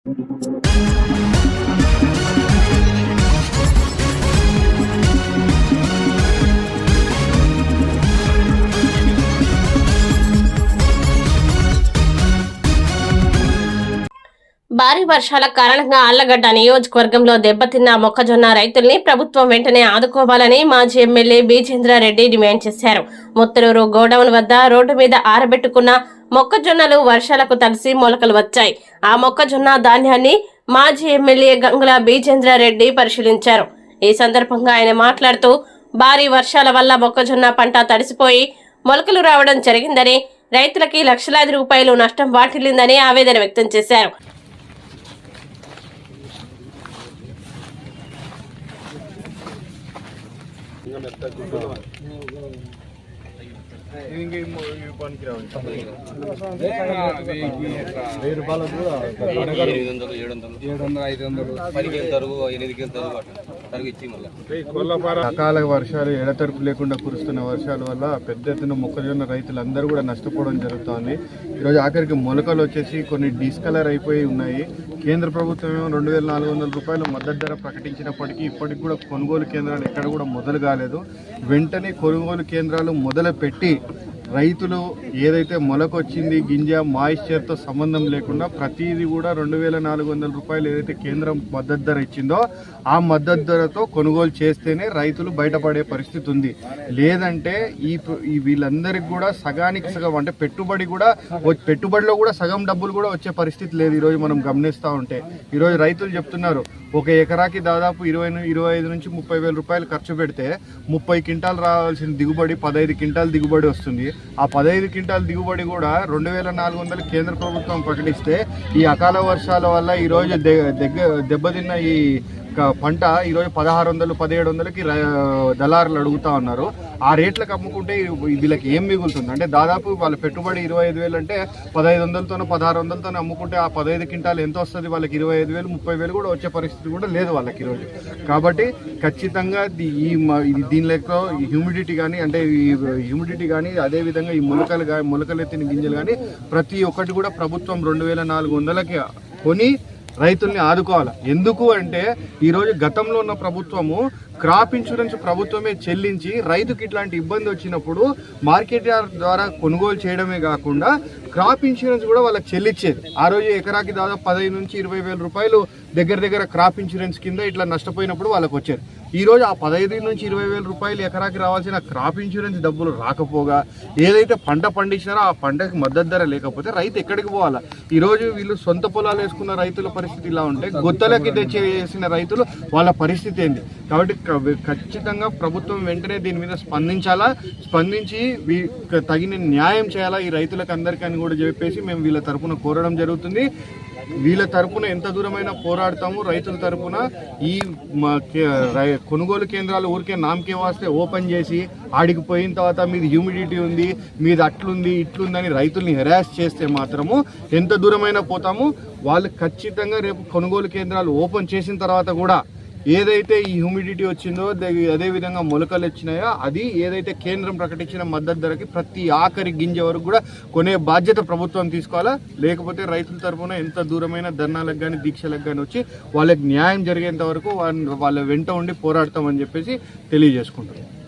భారీ వర్షాల కారణంగా ఆళ్ళగడ్డ నియోజకవర్గంలో దెబ్బతిన్న మొక్కజొన్న రైతుల్ని ప్రభుత్వం వెంటనే ఆదుకోవాలని మాజీ ఎమ్మెల్యే బీజేంద్రారెడ్డి డిమాండ్ చేశారు. ముత్తలూరు గోడౌన్ వద్ద రోడ్డు మీద ఆరబెట్టుకున్న మొక్కజొన్నలు వర్షాలకు తడిసి మొలకలు వచ్చాయి. ఆ మొక్కజొన్న ధాన్యాన్ని మాజీ ఎమ్మెల్యే గంగుల బీజేంద్రారెడ్డి పరిశీలించారు. ఈ సందర్భంగా ఆయన మాట్లాడుతూ భారీ వర్షాల వల్ల మొక్కజొన్న పంట తడిసిపోయి మొలకలు రావడం జరిగిందని రైతులకి లక్షలాది రూపాయలు నష్టం వాటిల్లిందని ఆవేదన వ్యక్తం చేశారు. వెయ్యి రూపాయలు కూడా ఏడు వందలు ఐదు వందలు పదికి వెళ్తారు ఎనిమిదికేలు వెళ్తారు అట్లా అకాల వర్షాలు ఎడతెరపు లేకుండా కురుస్తున్న వర్షాల వల్ల పెద్ద ఎత్తున మొక్కజొన్న రైతులందరూ కూడా నష్టపోవడం జరుగుతోంది. ఈరోజు ఆఖరికి మొలకలు వచ్చేసి కొన్ని డిస్కలర్ అయిపోయి ఉన్నాయి. కేంద్ర ప్రభుత్వం ఏమో రెండు వేల నాలుగు వందల రూపాయలు మద్దతు ధర ప్రకటించినప్పటికీ ఇప్పటికి కూడా కొనుగోలు కేంద్రాలు ఎక్కడ కూడా మొదలు కాలేదు. వెంటనే కొనుగోలు కేంద్రాలు మొదలు పెట్టి రైతులు ఏదైతే మొలకొచ్చింది గింజ మాయిశ్చర్తో సంబంధం లేకుండా ప్రతిదీ కూడా రెండు వేల నాలుగు వందల రూపాయలు ఏదైతే కేంద్రం మద్దతు ధర ఇచ్చిందో ఆ మద్దతు ధరతో కొనుగోలు చేస్తేనే రైతులు బయటపడే పరిస్థితి ఉంది. లేదంటే ఈ వీళ్ళందరికీ కూడా సగానికి సగం అంటే పెట్టుబడి కూడా పెట్టుబడిలో కూడా సగం డబ్బులు కూడా వచ్చే పరిస్థితి లేదు ఈరోజు మనం గమనిస్తూ ఉంటే. ఈరోజు రైతులు చెప్తున్నారు ఒక ఎకరాకి దాదాపు ఇరవై ఇరవై ఐదు నుంచి ముప్పై వేల రూపాయలు ఖర్చు పెడితే ముప్పై క్వింటాలు రావాల్సిన దిగుబడి పదహైదు క్వింటాల్ దిగుబడి వస్తుంది. ఆ పదహైదు క్వింటాల్ దిగుబడి కూడా రెండు వేల నాలుగు వందలు కేంద్ర ప్రభుత్వం ప్రకటిస్తే ఈ అకాల వర్షాల వల్ల ఈరోజు దె- దెబ్బతిన్న ఈ పంట ఈరోజు పదహారు వందలు పదిహేడు వందలకి దళారులు అడుగుతా ఉన్నారు. ఆ రేట్లకు అమ్ముకుంటే వీళ్ళకి ఏం మిగులుతుంది? అంటే దాదాపు వాళ్ళ పెట్టుబడి ఇరవై ఐదు వేలు అంటే పదహైదు వందలతోనో పదహారు వందలతోనో అమ్ముకుంటే ఆ పదహైదు క్వింటాలు ఎంత వస్తుంది? వాళ్ళకి ఇరవై ఐదు వేలు ముప్పై వేలు కూడా వచ్చే పరిస్థితి కూడా లేదు వాళ్ళకి ఈరోజు. కాబట్టి ఖచ్చితంగా ఈ దీనిలో దీని లెక్క హ్యూమిడిటీ కానీ అంటే ఈ హ్యూమిడిటీ కానీ అదేవిధంగా ఈ మొలకలు కానీ మొలకలు ఎత్తిన గింజలు కానీ ప్రతి ఒక్కటి కూడా ప్రభుత్వం రెండు వేల నాలుగు వందలకి కొని రైతుల్ని ఆదుకోవాలి? ఎందుకు అంటే ఈరోజు గతంలో ఉన్న ప్రభుత్వము క్రాప్ ఇన్సూరెన్స్ ప్రభుత్వమే చెల్లించి రైతుకి ఇట్లాంటి ఇబ్బంది వచ్చినప్పుడు మార్కెట్ ద్వారా కొనుగోలు చేయడమే కాకుండా క్రాప్ ఇన్సూరెన్స్ కూడా వాళ్ళకి చెల్లించేది ఆ రోజు ఎకరాకి దాదాపు పదహైదు నుంచి ఇరవై వేల రూపాయలు దగ్గర దగ్గర క్రాప్ ఇన్సూరెన్స్ కింద ఇట్లా నష్టపోయినప్పుడు వాళ్ళకి వచ్చేది ఈరోజు ఆ పదహైదు నుంచి ఇరవై వేల రూపాయలు ఎకరాకి రావాల్సిన క్రాప్ ఇన్సూరెన్స్ డబ్బులు రాకపోగా ఏదైతే పంట పండించినారో ఆ పంటకి మద్దతు ధర లేకపోతే రైతు ఎక్కడికి పోవాలా? ఈరోజు వీళ్ళు సొంత పొలాలు వేసుకున్న రైతుల పరిస్థితి ఇలా ఉంటే గుత్తలకి తెచ్చేసిన రైతులు వాళ్ళ పరిస్థితి ఏంది? కాబట్టి క- ఖచ్చితంగా ప్రభుత్వం వెంటనే దీని మీద స్పందించాలా? స్పందించి వీ- తగిన న్యాయం చేయాలా? ఈ రైతులకు అందరికీ అని కూడా చెప్పేసి మేము వీళ్ళ తరపున కోరడం జరుగుతుంది. వీళ్ళ తరపున ఎంత దూరమైనా పోరాడతాము రైతుల తరపున ఈ మా కే- రై- కొనుగోలు కేంద్రాలు ఊరికే నామకే వాస్తే ఓపెన్ చేసి ఆడికి పోయిన తర్వాత మీది హ్యూమిడిటీ ఉంది మీది అట్లుంది ఇట్లుందని రైతుల్ని హెరాస్ చేస్తే మాత్రము ఎంత దూరమైనా పోతాము. వాళ్ళు ఖచ్చితంగా రేపు కొనుగోలు కేంద్రాలు ఓపెన్ చేసిన తర్వాత కూడా ఏదైతే ఈ హ్యూమిడిటీ వచ్చిందో అదేవిధంగా అదే విధంగా మొలకలు వచ్చినాయో అది ఏదైతే కేంద్రం ప్రకటించిన మద్దతు ధరకి ప్రతి ఆఖరి గింజ వరకు కూడా కొనే బాధ్యత ప్రభుత్వం తీసుకోవాలా? లేకపోతే రైతుల తరఫున ఎంత దూరమైన ధర్నాలకు కానీ దీక్షలకు కానీ వచ్చి వాళ్ళకి న్యాయం జరిగేంత వరకు వాళ్ళ వాళ్ళ వెంట ఉండి పోరాడతామని చెప్పేసి తెలియజేసుకుంటున్నాం.